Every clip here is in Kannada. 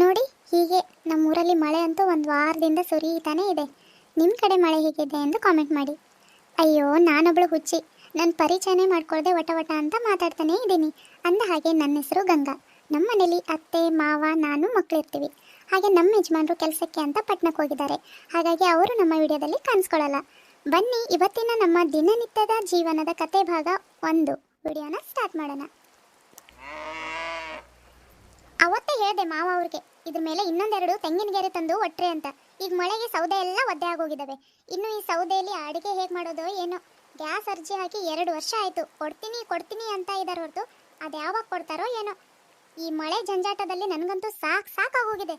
ನೋಡಿ, ಹೀಗೆ ನಮ್ಮೂರಲ್ಲಿ ಮಳೆ ಅಂತೂ ಒಂದು ವಾರದಿಂದ ಸುರಿಯುತ್ತಾನೇ ಇದೆ. ನಿಮ್ಮ ಕಡೆ ಮಳೆ ಹೇಗಿದೆ ಎಂದು ಕಾಮೆಂಟ್ ಮಾಡಿ. ಅಯ್ಯೋ, ನಾನೊಬ್ಳು ಹುಚ್ಚಿ. ನನ್ನ ಪರಿಚಯನೇ ಮಾಡ್ಕೊಳ್ಳದೆ ವಟ ವಟ ಅಂತ ಮಾತಾಡ್ತಾನೇ ಇದ್ದೀನಿ. ಅಂದ ಹಾಗೆ ನನ್ನ ಹೆಸರು ಗಂಗಾ. ನಮ್ಮ ಮನೇಲಿ ಅತ್ತೆ, ಮಾವ, ನಾನು ಮಕ್ಕಳಿರ್ತೀವಿ ಹಾಗೆ ನಮ್ಮ ಯಜಮಾನರು ಕೆಲಸಕ್ಕೆ ಅಂತ ಪಟ್ನಕ್ಕೆ ಹೋಗಿದ್ದಾರೆ. ಹಾಗಾಗಿ ಅವರು ನಮ್ಮ ವಿಡಿಯೋದಲ್ಲಿ ಕಾಣಿಸ್ಕೊಳ್ಳಲ್ಲ ಬನ್ನಿ, ಇವತ್ತಿನ ನಮ್ಮ ದಿನನಿತ್ಯದ ಜೀವನದ ಕತೆ ಭಾಗ ಒಂದು. ವಿಡಿಯೋನ ಸ್ಟಾರ್ಟ್ ಮಾಡೋಣ. ಅವತ್ತೇ ಹೇಳಿದೆ ಮಾವ ಅವ್ರಿಗೆ, ಇದ್ರ ಮೇಲೆ ಇನ್ನೊಂದೆರಡು ತೆಂಗಿನ ಗೆರೆ ತಂದು ಒಟ್ರೆ ಅಂತ. ಈಗ ಮಳೆಗೆ ಸೌದೆ ಎಲ್ಲ ಒದ್ದೆ ಆಗೋಗಿದ್ದಾವೆ ಇನ್ನು ಈ ಸೌದೆಯಲ್ಲಿ ಅಡುಗೆ ಹೇಗೆ ಮಾಡೋದು ಏನೋ. ಗ್ಯಾಸ್ ಅರ್ಜಿ ಹಾಕಿ ಎರಡು ವರ್ಷ ಆಯಿತು. ಕೊಡ್ತೀನಿ ಕೊಡ್ತೀನಿ ಅಂತ ಇದ್ದಾರೆ ಹೊರತು. ಅದು ಯಾವಾಗ ಕೊಡ್ತಾರೋ ಏನೋ. ಈ ಮಳೆ ಜಂಜಾಟದಲ್ಲಿ ನನಗಂತೂ ಸಾಕು, ಸಾಕಾಗೋಗಿದೆ.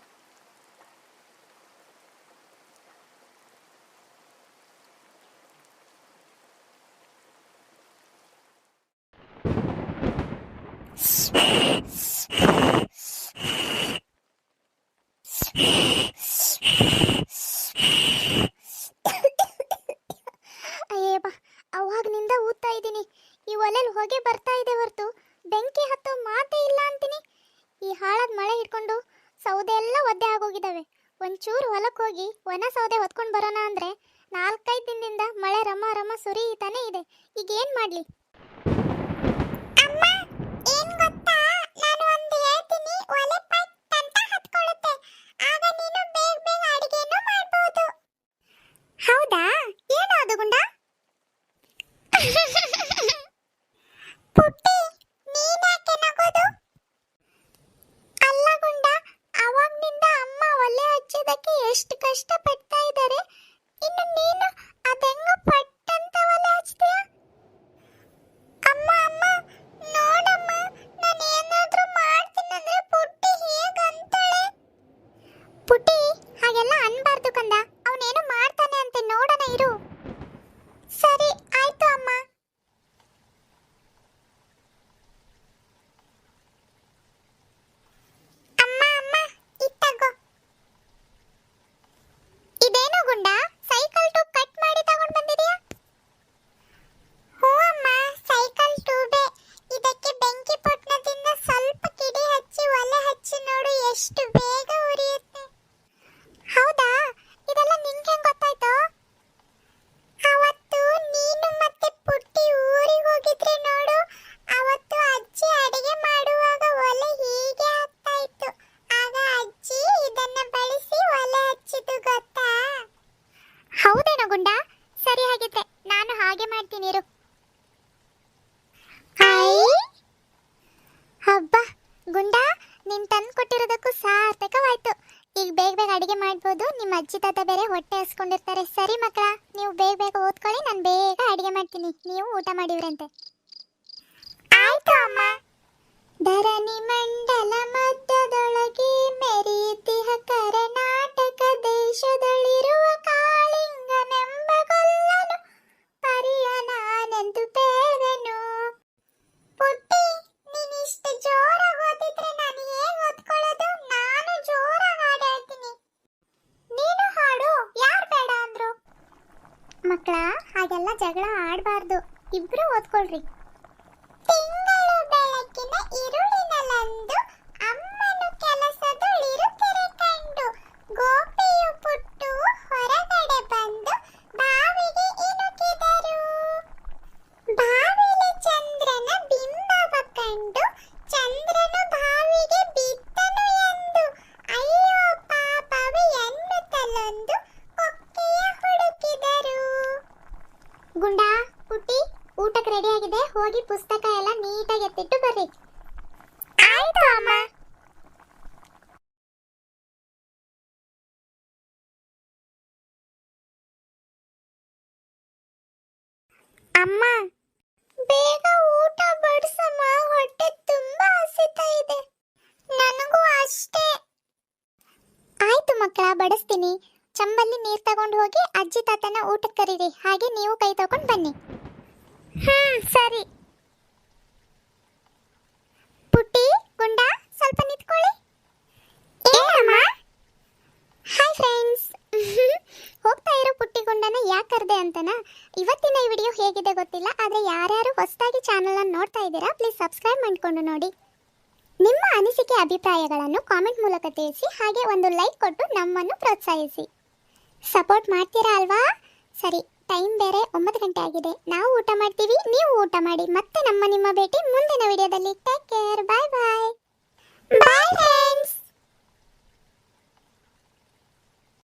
ಅಯ್ಯಪ್ಪ ಅವಾಗ್ನಿಂದ ಊದ್ತಾ ಇದ್ದೀನಿ. ಈ ಒಲೆಲ್ ಹೊಗೆ ಬರ್ತಾ ಇದೆ ಹೊರತು, ಬೆಂಕಿ ಹತ್ತೋ ಮಾತೇ ಇಲ್ಲ ಅಂತೀನಿ. ಈ ಹಾಳಾದ ಮಳೆ ಹಿಡ್ಕೊಂಡು ಸೌದೆ ಎಲ್ಲ ಒದ್ದೆ ಆಗೋಗಿದ್ದಾವೆ ಒಂಚೂರು ಹೊಲಕ್ಕೆ ಹೋಗಿ ಒಣ ಸೌದೆ ಹೊತ್ಕೊಂಡು ಬರೋಣ ಅಂದ್ರೆ ನಾಲ್ಕೈದು ದಿನದಿಂದ ಮಳೆ ರಮ ರಮ ಸುರಿತಾನೆ ಇದೆ. ಈಗ ಏನ್ ಮಾಡ್ಲಿ? ಪುಟ್ಟಿ ನೀನ್ಯಾಕೆ ನಗೋದು? ಅಲ್ಲ ಗುಂಡ, ಅವಾಗ್ನಿಂದ ಅಮ್ಮ ಒಲೆ ಹಚ್ಚೋದಕ್ಕೆ ಎಷ್ಟು ಕಷ್ಟ ಪಡ್ತಾ ಇದ್ದಾರೆ ಇನ್ನು ನೀನು ಗುಂಡ, ನೀನ್ ತಂದು ಕೊಟ್ಟಿರೋದಕ್ಕೂ ಸಾರ್ಥಕವಾಯ್ತು. ಈಗ ಬೇಗ ಬೇಗ ಅಡಿಗೆ ಮಾಡ್ಬೋದು. ನಿಮ್ಮ ಅಜ್ಜಿ ತಾತ ಬೇರೆ ಹೊಟ್ಟೆ ಹಸ್ಕೊಂಡಿರ್ತಾರೆ. ಸರಿ ಮಕ್ಕಳ, ನೀವು ಬೇಗ ಬೇಗ ಓದ್ಕೊಳ್ಳಿ, ನಾನು ಬೇಗ ಅಡಿಗೆ ಮಾಡ್ತೀನಿ. ನೀವು ಊಟ ಮಾಡಿವ್ರಂತೆ. ಆಯ್ತು ಅಮ್ಮ. ಧರಣಿ ಮಂಡಲ ಮಧ್ಯದೊಳಗೆ ಮೆರೆಯುತ್ತಿಹ ಕರ್ನಾಟಕ ಹಾಗೆಲ್ಲ ಜಗಳ ಆಡಬಾರ್ದು. ಇಬ್ರು ಓದ್ಕೊಳ್ರಿ. ತಿಂಗಳು ಬೆಳಕಿನ ಇರುಳಿನಲ್ಲಂದು ಪುಟ್ಟಿ, ಊಟಕ್ಕೆ ರೆಡಿ ಆಗಿದೆ. ಹೋಗಿ ಪುಸ್ತಕ ಎಲ್ಲ ನೀಟಾಗಿ ಎತ್ತಿಟ್ಟು ಬರ್ರಿ. ಆಯ್ತು ಅಮ್ಮ. ಅಮ್ಮ, ಬೇಗ ಊಟ ಬಡಿಸಮ್ಮ. ಹೊಟ್ಟೆ ತುಂಬಾ ಹಸಿತಾ ಇದೆ. ನನಗೂ ಅಷ್ಟೇ. ಆಯ್ತು ಮಕ್ಕಳ, ಬಡಿಸ್ತೀನಿ. ಚಂಬಲ್ಲಿ ನೀರು ತಗೊಂಡು ಹೋಗಿ ಅಜ್ಜಿ ತಾತನ ಊಟಕ್ಕೆ ಕರೀರಿ. ಹಾಗೆ ನೀವು ಕೈ ತಗೊಂಡು ಬನ್ನಿ. ಸರಿ. ಪುಟ್ಟಿ, ಗುಂಡ, ಸ್ವಲ್ಪ ನಿಂತ್ಕೊಳ್ಳಿ. ಏನಮ್ಮ? ಹಾಯ್ ಫ್ರೆಂಡ್ಸ್ ಹೋಗ್ತಾ ಇರೋ ಪುಟ್ಟಿ, ಗುಂಡನ ಯಾಕೆ ಅಂತನಾ? ಇವತ್ತಿನ ಈ ವಿಡಿಯೋ ಹೇಗಿದೆ ಗೊತ್ತಿಲ್ಲ, ಆದರೆ ಯಾರ್ಯಾರು ಹೊಸದಾಗಿ ಚಾನಲನ್ನು ನೋಡ್ತಾ ಇದ್ದೀರಾ ಪ್ಲೀಸ್ ಸಬ್ಸ್ಕ್ರೈಬ್ ಮಾಡಿಕೊಂಡು ನೋಡಿ. ನಿಮ್ಮ ಅನಿಸಿಕೆ, ಅಭಿಪ್ರಾಯಗಳನ್ನು ಕಾಮೆಂಟ್ ಮೂಲಕ ತಿಳಿಸಿ, ಹಾಗೆ ಒಂದು ಲೈಕ್ ಕೊಟ್ಟು ನಮ್ಮನ್ನು ಪ್ರೋತ್ಸಾಹಿಸಿ. ಸಪೋರ್ಟ್ ಮಾಡ್ತೀರಾ ಅಲ್ವಾ? ಸರಿ. ಟೈಮ್ ಬೇರೆ, ಒಂಬತ್ತು ಗಂಟೆ ಆಗಿದೆ. ನಾವು ಊಟ ಮಾಡ್ತೀವಿ, ನೀವು ಊಟ ಮಾಡಿ. ಮತ್ತೆ ನಮ್ಮ ನಿಮ್ಮ ಭೇಟಿ ಮುಂದಿನ ವಿಡಿಯೋದಲ್ಲಿ. Take care bye bye bye friends